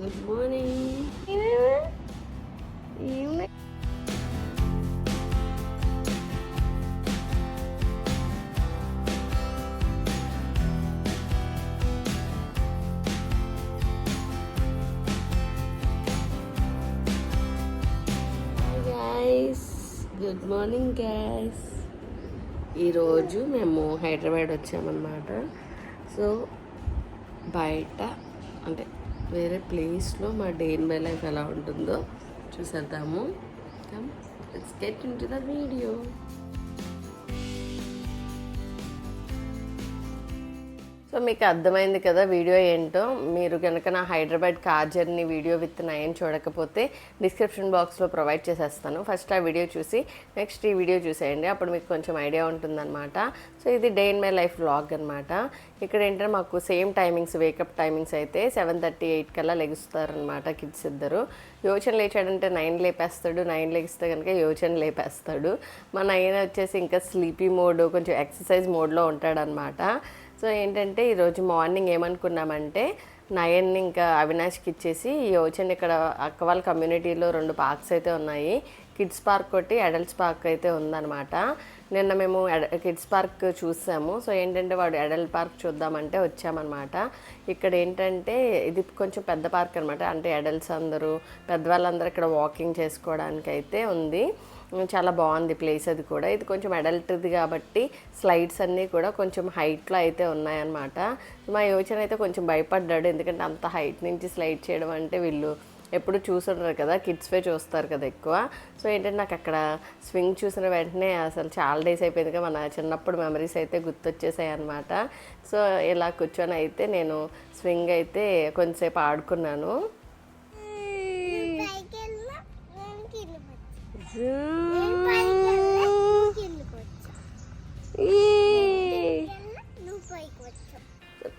Good morning guys good morning guys ఈరోజు మేము హైదరాబాద్ వచ్చామన్నమాట. సో బయట అంటే వేరే ప్లేస్లో మా డే ఇన్ మై లైఫ్ ఎలా ఉంటుందో చూసేద్దాము. Let's get into the video so మీకు అర్థమైంది కదా వీడియో ఏంటో. మీరు కనుక నా Hyderabad car journey video with Nayan చూడకపోతే డిస్క్రిప్షన్ బాక్స్లో ప్రొవైడ్ చేసేస్తాను. ఫస్ట్ ఆ వీడియో చూసి నెక్స్ట్ ఈ వీడియో చూసేయండి. అప్పుడు మీకు కొంచెం ఐడియా ఉంటుందన్నమాట. సో ఇది day in my life vlog అనమాట ఇక్కడ ఏంటంటే మాకు same timings wake up timings అయితే సెవెన్ థర్టీ ఎయిట్ కల్లా లెగుస్తారనమాట కిడ్స్ ఇద్దరు. యోచన లేచాడంటే నైన్ లేపేస్తాడు. నైన్ లెగిస్తే కనుక యోచన లేపేస్తాడు. మా నైన్ వచ్చేసి ఇంకా స్లీపీ మోడ్ కొంచెం ఎక్సర్సైజ్ మోడ్లో ఉంటాడనమాట సో ఏంటంటే ఈరోజు మార్నింగ్ ఏమనుకున్నామంటే నయన్ ఇంకా అవినాష్కి ఇచ్చేసి ఈ యోచన్ ఇక్కడ అక్క వాళ్ళ కమ్యూనిటీలో రెండు పార్క్స్ అయితే ఉన్నాయి. కిడ్స్ పార్క్ ఒకటి అడల్ట్స్ పార్క్ అయితే ఉందన్నమాట. నిన్న మేము కిడ్స్ పార్క్ చూసాము. సో ఏంటంటే వాడు అడల్ట్ పార్క్ చూద్దామంటే వచ్చామన్నమాట. ఇక్కడ ఏంటంటే ఇది కొంచెం పెద్ద పార్క్ అనమాట అంటే అడల్ట్స్ అందరూ పెద్దవాళ్ళందరూ ఇక్కడ వాకింగ్ చేసుకోవడానికి అయితే ఉంది. చాలా బాగుంది ప్లేస్ అది కూడా. ఇది కొంచెం అడల్ట్ది కాబట్టి స్లైడ్స్ అన్నీ కూడా కొంచెం హైట్లో అయితే ఉన్నాయన్నమాట. మా యోచన అయితే కొంచెం భయపడ్డాడు. ఎందుకంటే అంత హైట్ నుంచి స్లైడ్ చేయడం అంటే వీళ్ళు ఎప్పుడు చూసుంటారు కదా. కిడ్స్వే చూస్తారు కదా ఎక్కువ. సో ఏంటంటే నాకు అక్కడ స్వింగ్ చూసిన వెంటనే అసలు చాలా డేస్ అయిపోయింది కదా. మన చిన్నప్పుడు మెమరీస్ అయితే గుర్తొచ్చేసాయి అనమాట సో ఇలా కూర్చొని అయితే నేను స్వింగ్ అయితే కొంచెంసేపు ఆడుకున్నాను. పైకి Eee.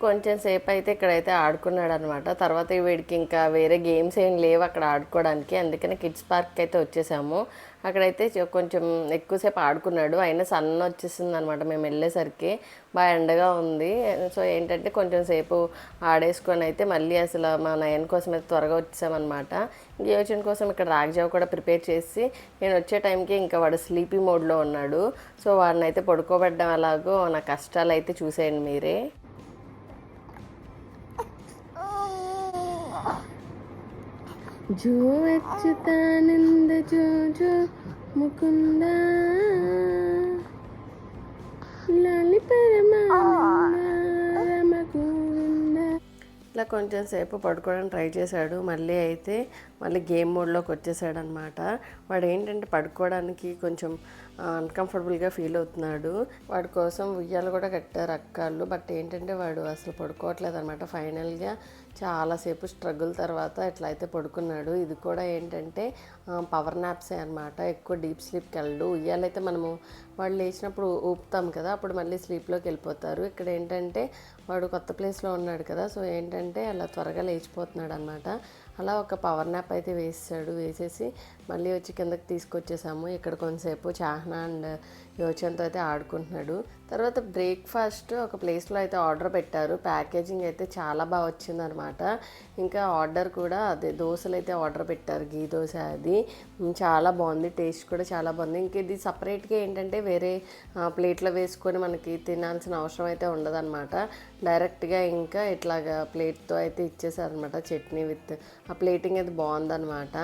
కొంచెం సేపు అయితే ఇక్కడైతే ఆడుకున్నాడు అనమాట తర్వాత వీడికి ఇంకా వేరే గేమ్స్ ఏం లేవు అక్కడ ఆడుకోవడానికి. అందుకని కిడ్స్ పార్క్ అయితే వచ్చేసాము. అక్కడైతే కొంచెం ఎక్కువసేపు ఆడుకున్నాడు. అయినా సన్ వచ్చేసింది అనమాట మేము వెళ్ళేసరికి. బాగా ఎండగా ఉంది. సో ఏంటంటే కొంచెం సేపు ఆడేసుకొని అయితే మళ్ళీ అసలు మా నయన్ కోసం అయితే త్వరగా వచ్చేసామన్నమాట యోచన కోసం ఇక్కడ రాగజావ కూడా ప్రిపేర్ చేసి నేను వచ్చే టైంకి ఇంకా వాడు స్లీపీ మోడ్లో ఉన్నాడు. సో వాడిని అయితే పడుకోబెట్టడం అలాగో నా కష్టాలు అయితే చూసేయండి మీరే. జో అచ్యుతానంద జో జో ముకుంద. లాలి పరమానంద ఇట్లా కొంచెం సేపు పడుకోవడానికి ట్రై చేశాడు. మళ్ళీ అయితే మళ్ళీ గేమ్ మోడ్లోకి వచ్చేసాడు అనమాట వాడు ఏంటంటే పడుకోవడానికి కొంచెం అన్కంఫర్టబుల్గా ఫీల్ అవుతున్నాడు. వాడి కోసం ఉయ్యాలు కూడా కట్టారు అక్కాళ్ళు. బట్ ఏంటంటే వాడు అసలు పడుకోవట్లేదు అనమాట ఫైనల్గా చాలాసేపు స్ట్రగుల్ తర్వాత ఇట్లా అయితే పడుకున్నాడు ఇది కూడా ఏంటంటే పవర్ నాప్సే అనమాట ఎక్కువ డీప్ స్లీప్కి వెళ్ళడు. ఉయ్యాలైతే మనము వాళ్ళు లేచినప్పుడు ఊపుతాం కదా అప్పుడు మళ్ళీ స్లీప్లోకి వెళ్ళిపోతారు. ఇక్కడ ఏంటంటే వాడు కొత్త ప్లేస్లో ఉన్నాడు కదా సో ఏంటంటే అలా త్వరగా లేచిపోతున్నాడు అనమాట అలా ఒక పవర్ నాప్ అయితే వేసాడు. వేసేసి మళ్ళీ వచ్చి కిందకి తీసుకొచ్చేసాము. ఇక్కడ కొంతసేపు చాహ్నా అండ్ యోచన్తో అయితే ఆడుకుంటున్నాడు. తర్వాత బ్రేక్ఫాస్ట్ ఒక ప్లేస్లో అయితే ఆర్డర్ పెట్టారు. ప్యాకేజింగ్ అయితే చాలా బాగా వచ్చిందనమాట. ఇంకా ఆర్డర్ కూడా అదే దోశలు అయితే ఆర్డర్ పెట్టారు. గీ దోశ అది. చాలా బాగుంది. టేస్ట్ కూడా చాలా బాగుంది. ఇంక ఇది సపరేట్గా ఏంటంటే వేరే ప్లేట్లో వేసుకొని మనకి తినాల్సిన అవసరం అయితే ఉండదన్నమాట డైరెక్ట్గా ఇంకా ఇట్లాగా ప్లేట్తో అయితే ఇచ్చేసారనమాట చట్నీ విత్ ఆ ప్లేటింగ్ అయితే బాగుందన్నమాట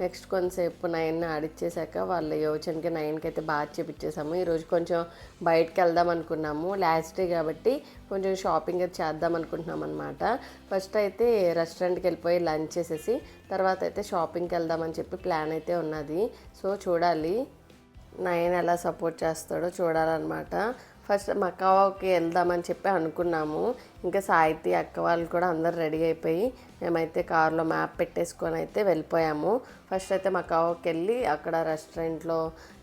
నెక్స్ట్ కొంతసేపు నైన్ ఆడిచ్చేసాక వాళ్ళ యోచనకి నైన్కి అయితే బాగా చేపించేసాము ఈరోజు కొంచెం బయటకు వెళ్దాం అనుకున్నాము. లాస్ట్ డే కాబట్టి కొంచెం షాపింగ్ అది చేద్దాం అనుకుంటున్నాం అనమాట ఫస్ట్ అయితే రెస్టారెంట్కి వెళ్ళిపోయి లంచ్ చేసేసి తర్వాత అయితే షాపింగ్కి వెళ్దామని చెప్పి ప్లాన్ అయితే ఉన్నది. సో చూడాలి నయన్ ఎలా సపోర్ట్ చేస్తాడో చూడాలన్నమాట. ఫస్ట్ మకావాకి వెళ్దామని చెప్పి అనుకున్నాము. ఇంకా సాహితీ అక్క వాళ్ళు కూడా అందరు రెడీ అయిపోయి మేమైతే కార్లో మ్యాప్ పెట్టేసుకొని అయితే వెళ్ళిపోయాము. ఫస్ట్ అయితే మకావాకి వెళ్ళి అక్కడ రెస్టారెంట్లో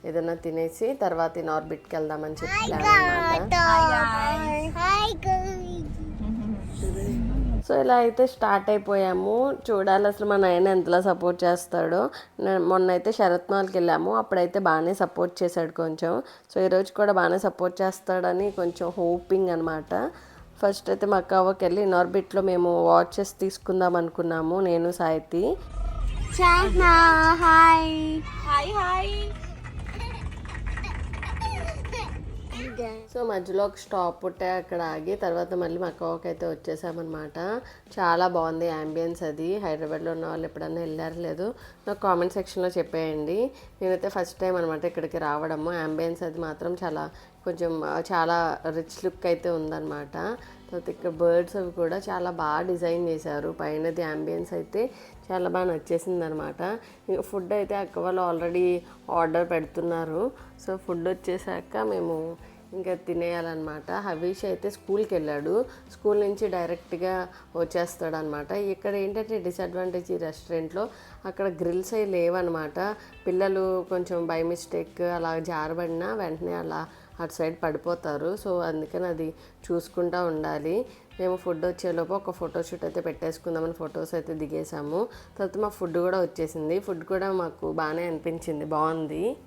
ఏదైనా తినేసి తర్వాత ఇన్ ఆర్బిట్కి వెళ్దామని చెప్పి ప్లాన్ అనమాట. సో ఇలా అయితే స్టార్ట్ అయిపోయాము. చూడాలి అసలు మా నాయన ఎంతలా సపోర్ట్ చేస్తాడో. మొన్న అయితే శరత్ మాల్కి వెళ్ళాము. అప్పుడైతే బాగానే సపోర్ట్ చేశాడు కొంచెం. సో ఈరోజు కూడా బాగానే సపోర్ట్ చేస్తాడని కొంచెం హోపింగ్ అనమాట ఫస్ట్ అయితే మా అక్కకి వెళ్ళి ఇన్ఆర్బిట్లో మేము వాచెస్ తీసుకుందాం అనుకున్నాము. నేను సాయితి. హాయ్. Hi hi. సో మధ్యలో ఒక స్టాప్ పుట్టే అక్కడ ఆగి తర్వాత మళ్ళీ మా అక్కకి అయితే వచ్చేసామన్నమాట. చాలా బాగుంది యాంబియన్స్ అది. హైదరాబాద్లో ఉన్న వాళ్ళు ఎప్పుడన్నా వెళ్ళారు లేదు నాకు కామెంట్ సెక్షన్లో చెప్పేయండి. నేనైతే ఫస్ట్ టైం అనమాట ఇక్కడికి రావడము. యాంబియన్స్ అది మాత్రం చాలా కొంచెం చాలా రిచ్ లుక్ అయితే ఉందన్నమాట. తర్వాత ఇక్కడ బర్డ్స్ అవి కూడా చాలా బాగా డిజైన్ చేశారు. పైనది అంబియన్స్ అయితే చాలా బాగా నచ్చేసింది అనమాట ఫుడ్ అయితే అక్క వాళ్ళు ఆల్రెడీ ఆర్డర్ పెడుతున్నారు. సో ఫుడ్ వచ్చేసాక మేము ఇంకా తినేయాలన్నమాట. హవీష్ అయితే స్కూల్కి వెళ్ళాడు స్కూల్ నుంచి డైరెక్ట్గా వచ్చేస్తాడు అనమాట ఇక్కడ ఏంటంటే డిసడ్వాంటేజ్ ఈ రెస్టారెంట్లో అక్కడ గ్రిల్స్ అవి లేవన్నమాట. పిల్లలు కొంచెం బై మిస్టేక్ అలా జారబడినా వెంటనే అలా అటు సైడ్ పడిపోతారు. సో అందుకని అది చూసుకుంటూ ఉండాలి. మేము ఫుడ్ వచ్చేలోపు ఒక ఫోటో షూట్ అయితే పెట్టేసుకుందామని ఫొటోస్ అయితే దిగేసాము. తర్వాత మా ఫుడ్ కూడా వచ్చేసింది. ఫుడ్ కూడా మాకు బాగానే అనిపించింది. బాగుంది.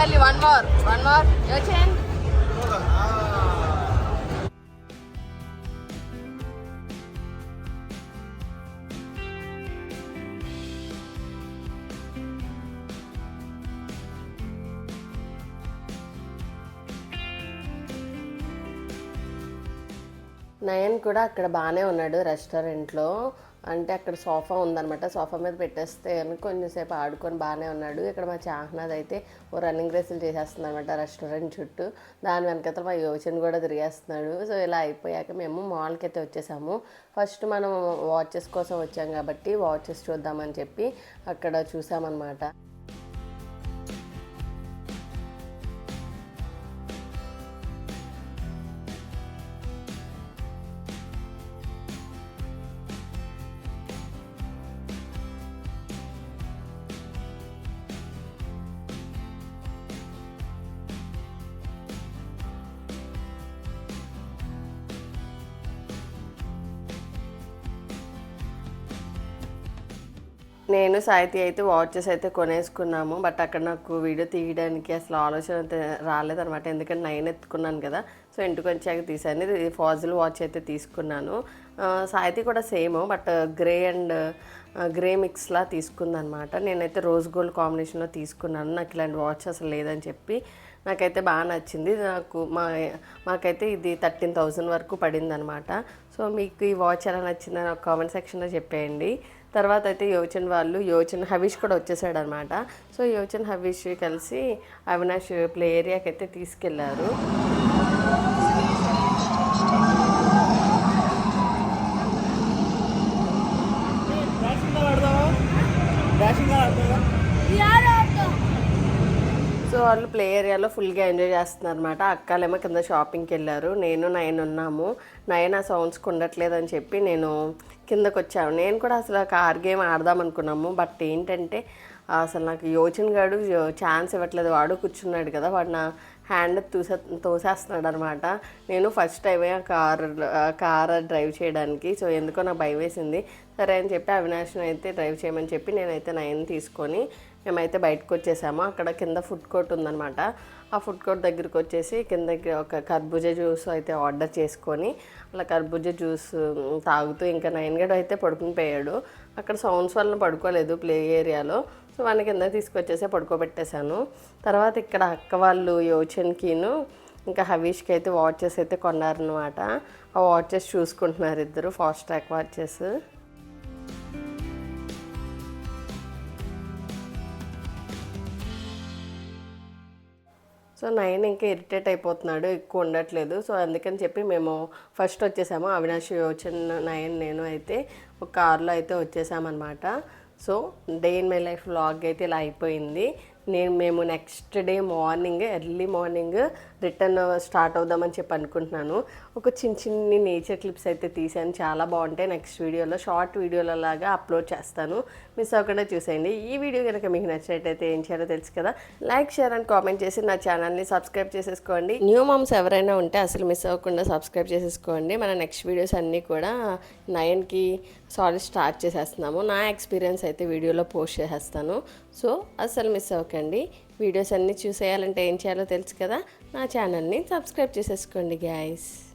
మళ్ళీ వన్ మోర్ వన్ మోర్ యోచన్ నయన్ కూడా అక్కడ బాగానే ఉన్నాడు రెస్టారెంట్లో అంటే అక్కడ సోఫా ఉందన్నమాట. సోఫా మీద పెట్టేస్తే అని కొంచెంసేపు ఆడుకొని బాగానే ఉన్నాడు. ఇక్కడ మా చాహ్నాద్ అయితే ఓ రన్నింగ్ రేసులు చేసేస్తుంది అనమాట రెస్టారెంట్ చుట్టూ. దాని వెనకతల మా యోచన కూడా తిరిగేస్తున్నాడు. సో ఇలా అయిపోయాక మేము మాల్కి అయితే వచ్చేసాము. ఫస్ట్ మనం వాచెస్ కోసం వచ్చాం కాబట్టి వాచెస్ చూద్దామని చెప్పి అక్కడ చూసామన్నమాట. నేను సాహితీ అయితే వాచెస్ అయితే కొనేసుకున్నాము బట్ అక్కడ నాకు వీడియో తీయడానికి అసలు ఆలోచన అయితే రాలేదనమాట ఎందుకంటే నైన్ ఎత్తుకున్నాను కదా సో ఇంటికి వచ్చాక తీసాను ఇది ఫాజిల్ వాచ్ అయితే తీసుకున్నాను. సాయితి కూడా same but grey and grey మిక్స్లా తీసుకుందనమాట నేనైతే రోజ్ గోల్డ్ కాంబినేషన్లో తీసుకున్నాను. నాకు ఇలాంటి వాచ్ అసలు లేదని చెప్పి నాకైతే బాగా నచ్చింది. నాకు మా మాకైతే ఇది థర్టీన్ థౌజండ్ వరకు పడింది అనమాట సో మీకు ఈ వాచ్ ఎలా నచ్చిందని ఒక కామెంట్ సెక్షన్లో చెప్పేయండి. తర్వాత అయితే యోచన్ వాళ్ళు యోచన్ హవీష్ కూడా వచ్చేసాడు అనమాట సో యోచన్ హవీష్ కలిసి అవినాష్ ప్లే ఏరియాకి అయితే తీసుకెళ్ళారు. సో వాళ్ళు ప్లే ఏరియాలో ఫుల్గా ఎంజాయ్ చేస్తున్నారు అనమాట అక్కలేమో కింద షాపింగ్కి వెళ్ళారు. నేను నయన్ ఉన్నాము. నయన్ ఆ సౌండ్స్కి ఉండట్లేదని చెప్పి నేను కిందకు వచ్చాను నేను కూడా అసలు కార్ గేమ్ ఆడదాం అనుకున్నాము. బట్ ఏంటంటే అసలు నాకు యోచన్ గాడు ఛాన్స్ ఇవ్వట్లేదు. వాడు కూర్చున్నాడు కదా వాడు నా హ్యాండ్ తూసే తోసేస్తున్నాడు అనమాట నేను ఫస్ట్ టైమే ఆ కార్ కార్ డ్రైవ్ చేయడానికి. సో ఎందుకో నాకు భయం వేసింది. సరే అని చెప్పి అవినాష్ని అయితే డ్రైవ్ చేయమని చెప్పి నేనైతే నయన్ తీసుకొని మేమైతే బయటకు వచ్చేసాము అక్కడ కింద ఫుడ్ కోర్ట్ ఉందన్నమాట ఆ ఫుడ్ కోర్ట్ దగ్గరికి వచ్చేసి కిందకి ఒక కర్బూజా జ్యూస్ అయితే ఆర్డర్ చేసుకొని అలా కర్బూజ జ్యూస్ తాగుతూ ఇంకా నైన్ గడ్ అయితే పడుకుని పోయాడు. అక్కడ సౌండ్స్ వల్ల పడుకోలేదు ప్లే ఏరియాలో. సో వాడిని కింద తీసుకొచ్చేసి పడుకోబెట్టేశాను. తర్వాత ఇక్కడ అక్క వాళ్ళు యోచన్కిను ఇంకా హవీష్కి అయితే వాచెస్ అయితే కొన్నారనమాట ఆ వాచెస్ చూసుకుంటున్నారు ఇద్దరు fast track watches so Nayan ఇంకా ఇరిటేట్ అయిపోతున్నాడు ఎక్కువ ఉండట్లేదు. సో అందుకని చెప్పి మేము ఫస్ట్ వచ్చేసాము. అవినాష్ యోచన్ నయన్ నేను అయితే ఒక కార్లో అయితే వచ్చేసామన్నమాట. So day in my life vlog అయితే ఇలా అయిపోయింది. నేను మేము next day morning early morning return start అవుదామని చెప్పి అనుకుంటున్నాను. ఒక చిన్న చిన్ని నేచర్ క్లిప్స్ అయితే తీసాను చాలా బాగుంటాయి. నెక్స్ట్ వీడియోలో షార్ట్ వీడియోల లాగా అప్లోడ్ చేస్తాను. మిస్ అవ్వకుండా చూసేయండి. ఈ వీడియో కనుక మీకు నచ్చినట్టయితే ఏం చేయాలో తెలుసు కదా? లైక్ షేర్ అండ్ కామెంట్ చేసి నా ఛానల్ని సబ్స్క్రైబ్ చేసేసుకోండి. న్యూ మామ్స్ ఎవరైనా ఉంటే అసలు మిస్ అవ్వకుండా సబ్స్క్రైబ్ చేసేసుకోండి. మన నెక్స్ట్ వీడియోస్ అన్నీ కూడా నైన్కి సారీ స్టార్ట్ చేసేస్తున్నాము. నా ఎక్స్పీరియన్స్ అయితే వీడియోలో పోస్ట్ చేసేస్తాను. సో అసలు మిస్ అవ్వకండి. వీడియోస్ అన్నీ చూసేయాలంటే ఏం చేయాలో తెలుసు కదా. నా ఛానల్ని సబ్స్క్రైబ్ చేసేసుకోండి గ్యాస్